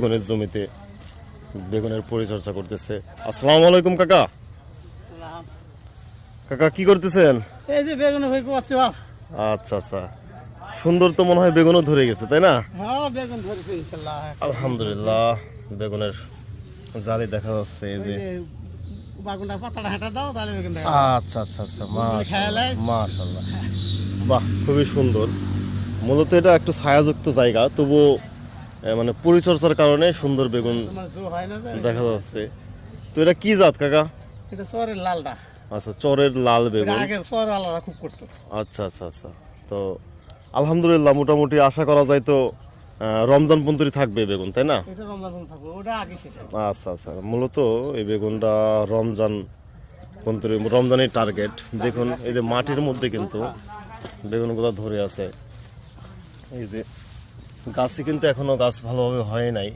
বেগুনের জমিতে বেগুনের পরিচর্যা করতেছে। আসসালামু আলাইকুম কাকা। কাকা কি করতেছেন? এই যে বেগুন হয়ে আচ্ছা আচ্ছা। সুন্দর তো মনে হয় বেগুনও ধরে গেছে তাই না? হ্যাঁ বেগুন ধরেছে ইনশাল্লাহ আলহামদুলিল্লাহ বেগুনের জালি দেখা যাচ্ছে এই যে। বাগুনটা পাতাটা হেঁটে দাও তাহলে বেগুন দেখা আচ্ছা আচ্ছা আচ্ছা খেয়ালে? মাশাল্লাহ বাহ খুবই সুন্দর। মূলত এটা একটু ছায়াযুক্ত জায়গা তবুও মানে পরিচর্যার কারণে সুন্দর বেগুন দেখা যাচ্ছে। তো এটা কি জাত কাকা? এটা চরের লালটা আচ্ছা চরের লাল বেগুন। আগে চর আলাদা খুব করতো। আচ্ছা আচ্ছা আচ্ছা। তো আলহামদুলিল্লাহ মোটামুটি আশা করা যায় তো রমজান পন্তরি থাকবে বেগুন তাই না? আচ্ছা আচ্ছা। মূলত এই বেগুনটা রমজান পন্তরি রমজানের টার্গেট। দেখুন এই যে মাটির মধ্যে কিন্তু বেগুনগুলো ধরে আছে। এই যে গাছে কিন্তু এখনও গাছ ভালোভাবে হয় নাই।